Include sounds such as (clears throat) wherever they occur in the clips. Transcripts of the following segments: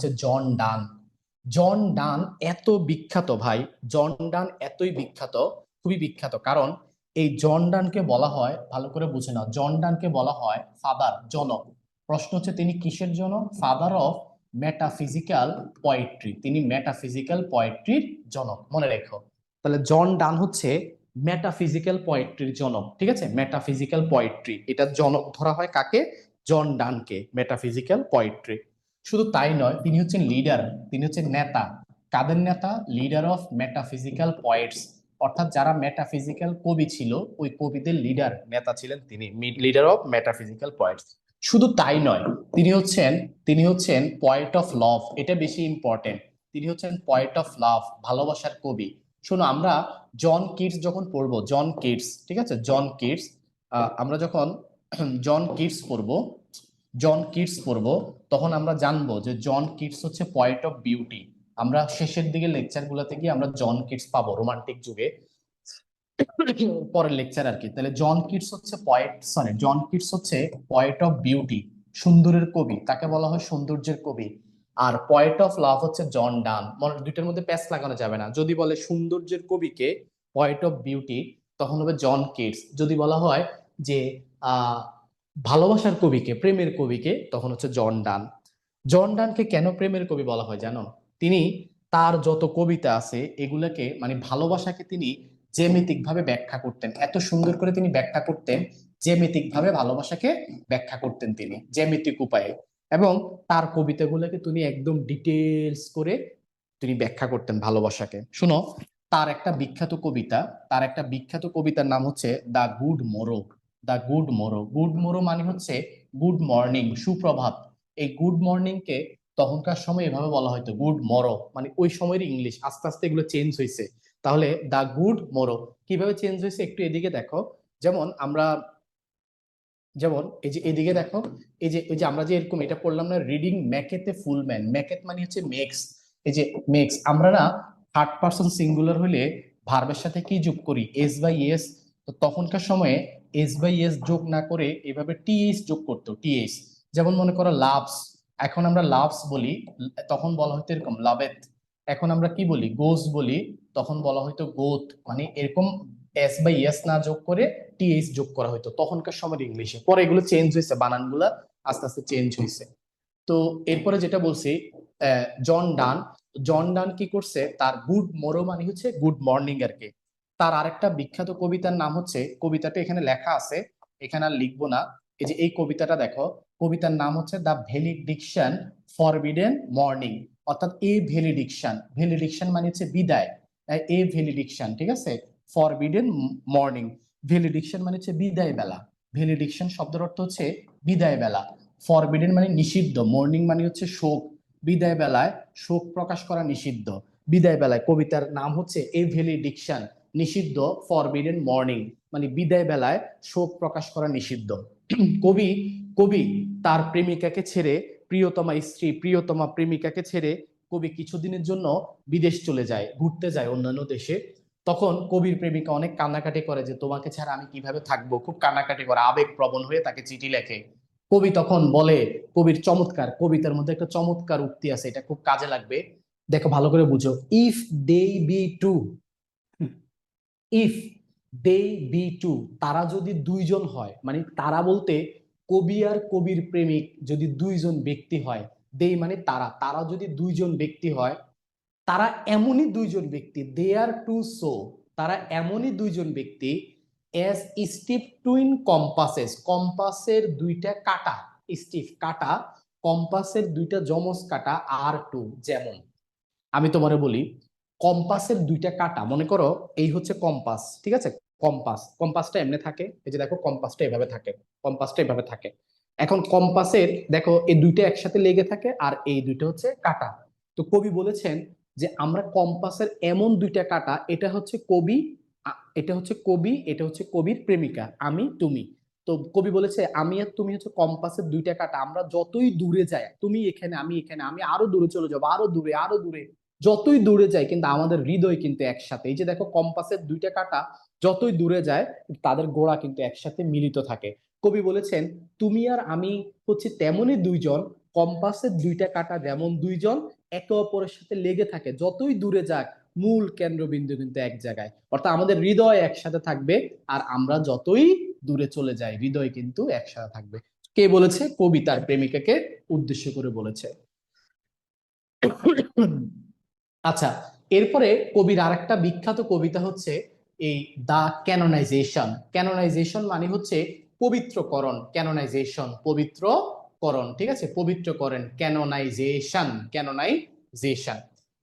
হচ্ছে জন ডান। জন ডান এত বিখ্যাত ভাই, জন ডান এতই বিখ্যাত, খুবই বিখ্যাত। কারণ এই জন ডানকে বলা হয়, ভালো করে বুঝে নাও, জন ডানকে বলা হয় ফাদার জনক। প্রশ্ন হচ্ছে তিনি কিসের জনক? ফাদার অফ মেটাফিজিক্যাল পয়েট্রি তিনি মেটাফিজিক্যাল পয়েট্রির জনক, মনে রেখো। তাহলে জন ডান হচ্ছে মেটাফিজিক্যাল পয়েট্রির জনক, ঠিক আছে? মেটাফিজিক্যাল পয়েট্রি এটা জনক ধরা হয় কাকে? জন ডানকে মেটাফিজিক্যাল পয়েট্রি শুধু তাই নয়, তিনি হচ্ছেন লিডার তিনি হচ্ছেন নেতা। কাদের নেতা? লিডার অফ মেটাফিজিক্যাল পয়েটস অর্থাৎ যারা মেটাফিজিক্যাল কবি ছিল, ওই কবিদের লিডার নেতা ছিলেন তিনি। লিডার অফ মেটাফিজিক্যাল পয়েটস শুধু তাই নয়, তিনি হচ্ছেন তিনি হচ্ছেন পয়েট অফ লাভ এটা বেশি ইম্পর্টেন্ট তিনি হচ্ছেন পয়েট অফ লাভ ভালোবাসার কবি। শোনো, আমরা জন কিডস যখন পড়ব জন কিডস ঠিক আছে? জন কিডস আমরা যখন (clears throat) জন কিডস পড়ব জন কিটস পড়ব, তখন আমরা জানব যে জন কিটস হচ্ছে পয়েট অফ বিউটি আমরা শেষের দিকে লেকচার গুলাতে গিয়ে আমরা জন কিটস পাবো রোমান্টিক যুগে। পরের লেকচার আর কি। তাহলে জন কিটস হচ্ছে পয়েট সরি জন কিটস হচ্ছে পয়েট অফ বিউটি সুন্দরের কবি, তাকে বলা হয় সৌন্দর্যের কবি। আর পয়েট অফ লাভ হচ্ছে জন ডান মনে, দুইটার মধ্যে প্যাচ লাগানো যাবে না। যদি বলে সৌন্দর্যের কবিকে পয়েট অফ বিউটি তখন হবে জন কিটস যদি বলা হয় যে, আহ ভালোবাসার কবিকে, প্রেমের কবিকে তখন হচ্ছে জন ডান। জন ডানকে কেন প্রেমের কবি বলা হয় জানো? তিনি তার যত কবিতা আছে এগুলোকে মানে ভালোবাসাকে তিনি জ্যামিতিক ভাবে ব্যাখ্যা করতেন। এত সুন্দর করে তিনি ব্যাখ্যা করতেন জ্যামিতিক ভাবে ভালোবাসাকে ব্যাখ্যা করতেন তিনি, জ্যামিতিক উপায়ে। এবং তার কবিতাগুলোকে তিনি একদম ডিটেলস করে তিনি ব্যাখ্যা করতেন ভালোবাসাকে। শুনো, তার একটা বিখ্যাত কবিতা, তার একটা বিখ্যাত কবিতার নাম হচ্ছে the good morrow the good morrow good morrow মানে হচ্ছে গুড মর্নিং সুপ্রভাত। এই গুড মর্নিং কে তখনকার সময় এভাবে বলা হয়তো গুড মরো মানে ওই সময়ের ইংলিশ। আস্তে আস্তে এগুলো চেঞ্জ হয়েছে তাহলে দ্য গুড মোরো কীভাবে চেঞ্জ হয়েছে একটু এদিকে দেখো। যেমন আমরা, যেমন এই যে এদিকে দেখো, এই যে এই যে আমরা যে এরকম এটা পড়লাম না reading maketh full man maketh মানে হচ্ছে মেক্স এই যে মেক্স আমরা না থার্ড পার্সন সিঙ্গুলার হলে ভার্বের সাথে কি যোগ করি? এস বাই এস তো তখনকার সময়ে এস বাই এস যোগ না করে এভাবে টিএস যোগ করতো টিএস যেমন মনে করো লাভস, এখন আমরা লাভস বলি, তখন বলা হয়তো এরকম লাভেত। এখন আমরা কি বলি? গোস বলি, তখন বলা হয়তো গোত। মানে এরকম এস বাই এস না যোগ করে টিএস যোগ করা হয়তো তখনকার সময় ইংলিশে। পরে এগুলো চেঞ্জ হয়েছে বানানগুলা আস্তে আস্তে চেঞ্জ হয়েছে তো এরপরে যেটা বলছি জন ডান। জন ডান কি করছে? তার গুড মোরো মানে হচ্ছে গুড মর্নিং আর কি। তার আরেকটা বিখ্যাত কবিতার নাম হচ্ছে কবিতাটা এখানে লেখা আছে, এখানে আর লিখব না, এই যে এই কবিতাটা দেখো, কবিতার নাম হচ্ছে দ্য ভ্যালিডিকশন ফরবিডেন মর্নিং, অর্থাৎ এ ভ্যালিডিকশন ভ্যালিডিকশন মানে হচ্ছে বিদায় এ ভ্যালিডিকশন, ঠিক আছে? ফরবিডেন মর্নিং, ভ্যালিডিকশন মানে হচ্ছে বিদায় বেলা, ভ্যালিডিকশন শব্দের অর্থ হচ্ছে বিদায় বেলা, ফরবিডেন মানে নিষিদ্ধ, মর্নিং মানে হচ্ছে শোক, বিদায় বেলায় শোক প্রকাশ করা নিষিদ্ধ, বিদায় বেলায় কবিতার নাম হচ্ছে এ ভ্যালিডিকশন নিষিদ্ধ ফরবিডেন মর্নিং মানে বিদায় বেলায় শোক প্রকাশ করা নিষিদ্ধ। কবি কবি তার প্রেমিকাকে ছেড়ে প্রিয়তমা স্ত্রী, প্রিয়তমা প্রেমিকাকে ছেড়ে কবি কিছুদিনের জন্য বিদেশ চলে যায়, ঘুরতে যায় অন্যান্য দেশে। তখন কবির প্রেমিকা অনেক কান্নাকাটি করে যে, তোমাকে ছাড়া আমি কীভাবে থাকব? খুব কান্নাকাটি করে আবেগ প্রবণ হয়ে তাকে চিঠি লেখে। কবি তখন বলে, কবির চমৎকার, কবিতার মধ্যে একটা চমৎকার উক্তি আছে, এটা খুব কাজে লাগবে। দেখো, ভালো করে বুঝো। If they be two if they be two তারা যদি দুইজন হয় মানে তারা বলতে কবি আর কবির প্রেমিক যদি দুইজন ব্যক্তি হয় দেই মানে তারা তারা যদি দুইজন ব্যক্তি হয়, তারা এমনই দুইজন ব্যক্তি দে আর টু সো তারা এমনই দুইজন ব্যক্তি এস স্টিফ টুইন কম্পাসেস কম্পাসের দুইটা কাটা স্টিফ কাটা কম্পাসের দুইটা জমজ কাটা আর টু যেমন, আমি তোমারে বলি কম্পাসের দুইটা কাটা, মনে করো এই হচ্ছে কম্পাস, ঠিক আছে? কম্পাস, কম্পাসটা এমনি থাকে, এই যে দেখো কম্পাসটা এভাবে থাকে, কম্পাসটা এভাবে থাকে। এখন কম্পাসের দেখো এই দুইটা একসাথে লেগে থাকে আর এই দুইটা হচ্ছে কাটা। তো কবি বলেছেন যে আমরা কম্পাসের এমন দুইটা কাটা, এটা হচ্ছে কবি এটা হচ্ছে কবি, এটা হচ্ছে কবির প্রেমিকা, আমি, তুমি। তো কবি বলেছে, আমি আর তুমি হচ্ছে কম্পাসের দুইটা কাটা, আমরা যতই দূরে যাই, তুমি এখানে, আমি এখানে, আমি আরও দূরে চলে যাব, আরও দূরে আরও দূরে। যতই দূরে যায়, কিন্তু আমাদের হৃদয় কিন্তু একসাথে। এই যে দেখো কম্পাসের দুইটা কাটা যতই দূরে যায়, তাদের গোড়া কিন্তু একসাথে মিলিত থাকে। কবি বলেছেন, তুমি আর আমি হচ্ছে তেমনই দুইজন কম্পাসের দুইটা কাটা যেমন দুইজন, একে অপরের সাথে লেগে থাকে। যতই দূরে যাক, মূল কেন্দ্রবিন্দু কিন্তু এক জায়গায়। অর্থাৎ আমাদের হৃদয় একসাথে থাকবে, আর আমরা যতই দূরে চলে যাই, হৃদয় কিন্তু একসাথে থাকবে। কে বলেছে? কবি তার প্রেমিকাকে উদ্দেশ্য করে বলেছে। আচ্ছা এরপরে কবির আরেকটা বিখ্যাত কবিতা হচ্ছে এই দা ক্যানোনাইজেশন ক্যানোনাইজেশন মানে হচ্ছে পবিত্রকরণ, ক্যানোনাইজেশন পবিত্রকরণ ঠিক আছে? পবিত্রকরণ ক্যানোনাইজেশন ক্যানোনাইজেশন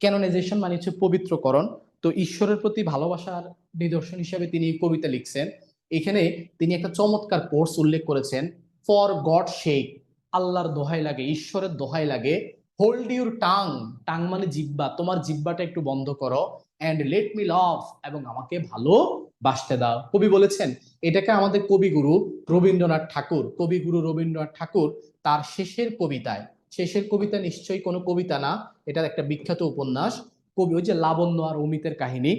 ক্যানোনাইজেশন মানে হচ্ছে পবিত্রকরণ। তো ঈশ্বরের প্রতি ভালোবাসার নিদর্শন হিসেবে তিনি কবিতা লিখছেন। এখানে তিনি একটা চমৎকার কোর্স উল্লেখ করেছেন, ফর গড শেক আল্লাহর দোহাই লাগে ঈশ্বরের দোহাই লাগে হোল্ড ইউর টাং টাং মানে জিব্বা তোমার জিব্বাটা একটু বন্ধ করো অ্যান্ড লেট মি লাভ এবং আমাকে ভালো বাসতে দাও। কবি বলেছেন, এটাকে আমাদের কবিগুরু রবীন্দ্রনাথ ঠাকুর, কবিগুরু রবীন্দ্রনাথ ঠাকুর তার শেষের কবিতায়, শেষের কবিতা নিশ্চয়ই কোনো কবিতা না, এটা একটা বিখ্যাত উপন্যাস, কবি ওই যে লাবণ্য আর অমিতের কাহিনী।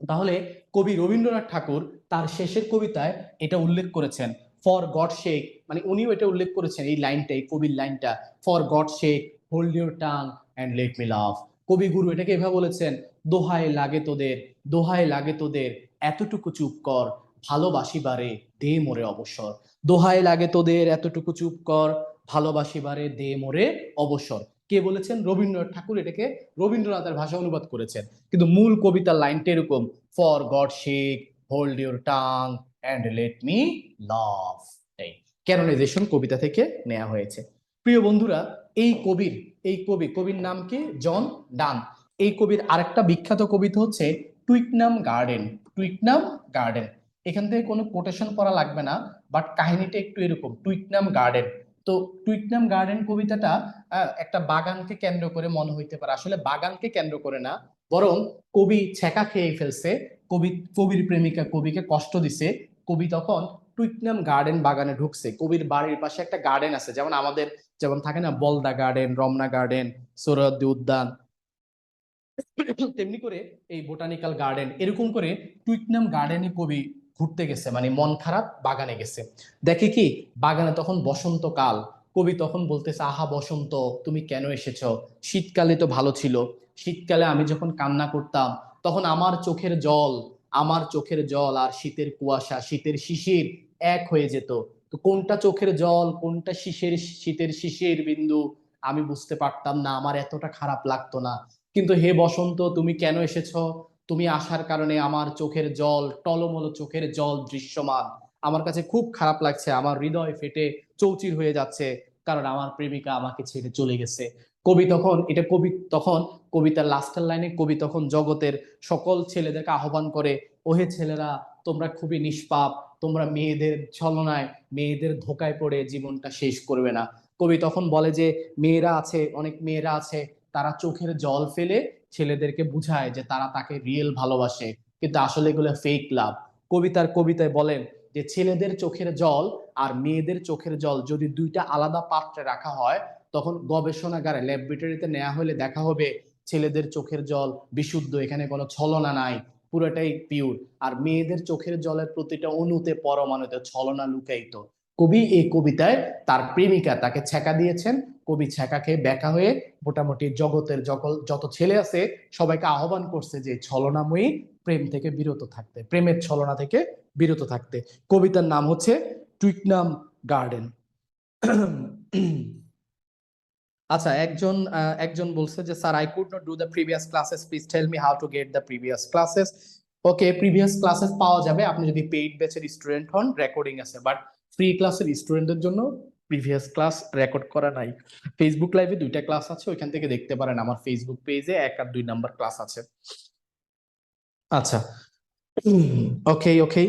তাহলে কবি রবীন্দ্রনাথ ঠাকুর তার শেষের কবিতায় এটা উল্লেখ করেছেন ফর গড শেক মানে উনিও এটা উল্লেখ করেছেন এই লাইনটা এই কবির লাইনটা for God sake hold your tongue and let me love কবিগুরু এটাকে এভাবে বলেছেন, দোহায় লাগে তোদের, দোহায় লাগে তোদের, এতটুকু চুপ কর ভালোবাসি ভালোবাসিবারে দে মোরে অবসর। দোহায় লাগে তোদের, এতটুকু চুপ কর ভালোবাসি ভালোবাসিবারে দে মোরে অবসর। কে বলেছেন? রবীন্দ্রনাথ ঠাকুর এটাকে রবীন্দ্রনাথের ভাষা অনুবাদ করেছেন। কিন্তু মূল কবিতার লাইনটা এরকম for God sake hold your tongue and let me love এই ক্যানোনাইজেশন কবিতা থেকে নেওয়া হয়েছে। প্রিয় বন্ধুরা, এই কবির, এই কবি, কবির নাম কি? জন ডান। এই কবির আরেকটা বিখ্যাত কবিতা হচ্ছে টুইকনাম গার্ডেন টুইকনাম গার্ডেন। এখান থেকে কোনো কোটেশন পড়া লাগবে না বাট কাহিনীটা একটু এরকম, টুইকনাম গার্ডেন। তো টুইকনাম গার্ডেন কবিতাটা একটা বাগানকে কেন্দ্র করে মনে হইতে পারে। আসলে বাগানকে কেন্দ্র করে না, বরং কবি ছেঁকা খেয়ে ফেলছে, কবি, কবির প্রেমিকা কবিকে কষ্ট দিছে, কবি তখন টুইকনাম গার্ডেন বাগানে ঢুকছে। কবির বাড়ির পাশে একটা গার্ডেন আছে, যেমন আমাদের যেমন থাকে না, বলদা গার্ডেন, রমনা গার্ডেন সোহরাওয়ার্দী উদ্যান, তেমনি করে এই বোটানিক্যাল গার্ডেন, এরকম করে টুইকনাম গার্ডেনে কবি ঘুরতে গেছে মানে মন খারাপ, বাগানে গেছে। দেখে কি, বাগানে তখন বসন্তকাল, কবি তখন বলতেছে, আহা বসন্ত, তুমি কেন এসেছ? শীতকালে তো ভালো ছিল। শীতকালে আমি যখন কান্না করতাম, তখন আমার চোখের জল, আমার চোখের জল আর শীতের কুয়াশা, শীতের শিশির এক হয়ে যেত। তো কোনটা চোখের জল, কোনটা শিশের শীতের শিশির বিন্দু, আমি বুঝতে পারতাম না, আমার এতটা খারাপ লাগতো না। কিন্তু হে বসন্ত, তুমি কেন এসেছ? তুমি আসার কারণে আমার চোখের জল, টলমল চোখের জল দৃশ্যমান। আমার কাছে খুব খারাপ লাগছে, আমার হৃদয় ফেটে চৌচির হয়ে যাচ্ছে, কারণ আমার প্রেমিকা আমাকে ছেড়ে চলে গেছে। কবি তখন, এটা কবি তখন, কবিতার লাস্টের লাইনে কবি তখন জগতের সকল ছেলেদেরকে আহ্বান করে, ওহে ছেলেরা তোমরা খুবই নিষ্পাপ, তোমরা মেয়েদের ছলনায়, মেয়েদের ধোকায় পড়ে জীবনটা শেষ করবে না। কবি তখন বলে যে, মেয়েরা আছে, অনেক মেয়েরা আছে, তারা চোখের জল ফেলে ছেলেদেরকে বুঝায় যে তারা তাকে রিয়েল ভালোবাসে। কিন্তু আসলে এগুলো ফেক লাভ কবিতার কবিতায় বলেন যে, ছেলেদের চোখের জল আর মেয়েদের চোখের জল যদি দুইটা আলাদা পাত্রে রাখা হয়, তখন গবেষণাগারে ল্যাবরেটরিতে নেওয়া হলে দেখা হবে ছেলেদের চোখের জল বিশুদ্ধ, এখানে কোনো ছলনা নাই। পুরোটাই পিওর আর মেয়েদের চোখের জলের প্রতিটা অণুতে পরমাণুতে ছলনা লুকায়িত। কবি এই কবিতায় তার প্রেমিকা তাকে ছেকা দিয়েছেন। কবি ছেকা খেয়ে ব্যাকা হয়ে মোটামুটি জগতের জগল যত ছেলে আছে, সবাইকে আহ্বান করছে যে ছলনাময়ী প্রেম থেকে বিরত থাকতে, প্রেমের ছলনা থেকে বিরত থাকতে। কবিতার নাম হচ্ছে টুইকনাম গার্ডেন (clears throat) আচ্ছা একজন একজন বলছে যে, sir I could not do the previous classes please tell me how to get the previous classes okay previous classes পাওয়া যাবে। আপনি যদি পেইড ব্যাচের স্টুডেন্ট হন রেকর্ডিং আছে। বাট ফ্রি ক্লাসের স্টুডেন্টদের জন্য প্রিভিয়াস ক্লাস রেকর্ড করা নাই। ফেসবুক লাইভে দুইটা ক্লাস আছে, ওইখান থেকে দেখতে পারেন আমার ফেসবুক পেজে এক আর দুই নাম্বার ক্লাস আছে। আচ্ছা। ওকে ওকে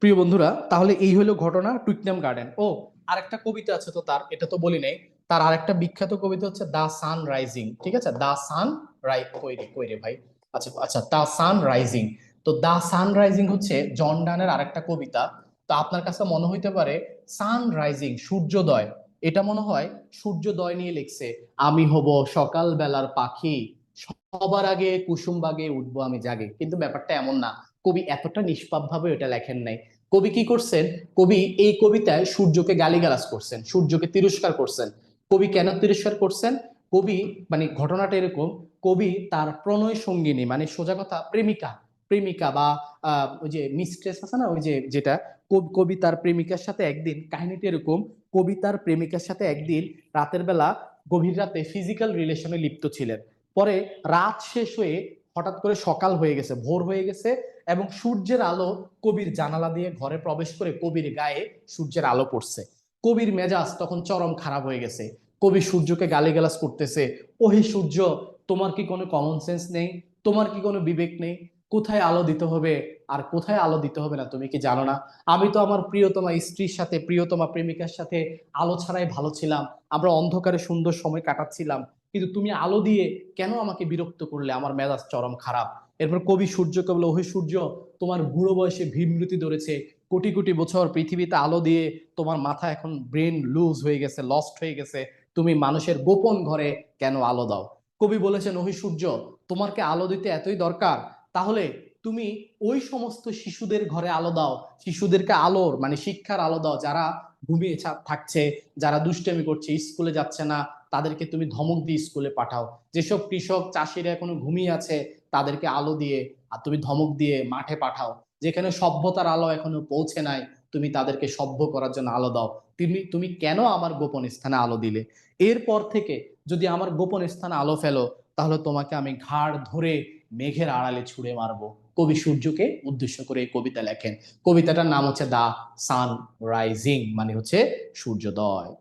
প্রিয় বন্ধুরা, তাহলে এই হলো ঘটনা টুইকনাম গার্ডেন। ও, আরেকটা কবিতা আছে তো তার, এটা তো বলি নাই। তার আরেকটা বিখ্যাত কবিতা হচ্ছে দা সান রাইজিং, ঠিক আছে? দা সান রাই কইরে কইরে ভাই? আচ্ছা আচ্ছা দা সান রাইজিং। তো দা সান রাইজিং হচ্ছে জন ডানের আরেকটা কবিতা। তো আপনার কাছে মনে হইতে পারে, সান রাইজিং, সূর্যোদয়, এটা মনে হয় সূর্যোদয় নিয়ে লিখছে, আমি হব সকাল বেলার পাখি, সবার আগে কুসুম বাগে উঠবো আমি জাগে। কিন্তু ব্যাপারটা এমন না, কবি এতটা নিষ্পাপ ভাবে এটা লেখেন নাই। কবি কি করছেন? কবি এই কবিতায় সূর্যকে গালিগালাজ করছেন, সূর্যকে তিরস্কার করছেন। কবি কেন তিরস্কার করছেন? কবি মানে ঘটনাটা এরকম, কবি তার প্রণয় সঙ্গিনী মানে সোজা কথা, প্রেমিকা প্রেমিকা বা ওই যে মিস্ট্রেস আছে না, ওই যে যেটা, কবি তার প্রেমিকার সাথে একদিন, কাহিনীটা এরকম, কবি তার প্রেমিকার সাথে একদিন রাতের বেলা গভীর রাতে ফিজিক্যাল রিলেশনে লিপ্ত ছিলেন। পরে রাত শেষ হয়ে হঠাৎ করে সকাল হয়ে গেছে, ভোর হয়ে গেছে এবং সূর্যের আলো কবির জানালা দিয়ে ঘরে প্রবেশ করে কবির গায়ে সূর্যের আলো পড়ছে। কবির মেজাজ তখন চরম খারাপ হয়ে গেছে। কবি সূর্যকে গালিগালাজ করতেছে, ওহে সূর্য, তোমার কি কোনো কমন সেন্স নেই? তোমার কি কোনো বিবেক নেই? কোথায় আলো দিতে হবে? আর কোথায় আলো দিতে হবে না তুমি কি জানো না? আমি তো আমার প্রিয়তমা স্ত্রীর সাথে, প্রিয়তমা প্রেমিকার সাথে আলো ছাড়াই ভালো ছিলাম। আমরা অন্ধকারে সুন্দর সময় কাটাচ্ছিলাম। কিন্তু তুমি আলো দিয়ে কেন আমাকে বিরক্ত করলে? আমার মেজাজ চরম খারাপ। এরপর কবি সূর্যকে বলে, ওহে সূর্য, তোমার বুড়ো বয়সে ভীমরতি ধরেছে। কোটি কোটি বছর পৃথিবীতে আলো দিয়ে তোমার মাথা এখন ব্রেন লুজ হয়ে গেছে লস্ট হয়ে গেছে। তুমি মানুষের গোপন ঘরে কেন আলো দাও? কবি বলেছেন, ওহে সূর্য তোমাকে আলো দিতে এতই দরকার। তাহলে তুমি ওই সমস্ত শিশুদের ঘরে আলো দাও। শিশুদেরকে আলোর মানে শিক্ষার আলো দাও যারা ঘুমিয়ে থাকছে, যারা দুষ্টামি করছে, স্কুলে যাচ্ছে না, তাদেরকে তুমি ধমক দিয়ে স্কুলে পাঠাও। যেসব কৃষক, চাষিরা এখনও ঘুমিয়ে আছে, তাদেরকে আলো দিয়ে আর তুমি ধমক দিয়ে মাঠে পাঠাও। যেখানে সভ্যতার আলো এখনও পৌঁছে নাই, তুমি তাদেরকে সভ্য করার জন্য আলো দাও। তুমি তুমি কেন আমার গোপন স্থানে আলো দিলে? এরপর থেকে যদি আমার গোপন স্থানে আলো ফেলো, তাহলে তোমাকে আমি ঘাড় ধরে মেঘের আড়ালে ছুঁড়ে মারবো। কবি সূর্যকে উদ্দেশ্য করে এই কবিতা লেখেন। কবিতাটার নাম হচ্ছে দা সান রাইজিং মানে হচ্ছে সূর্যোদয়।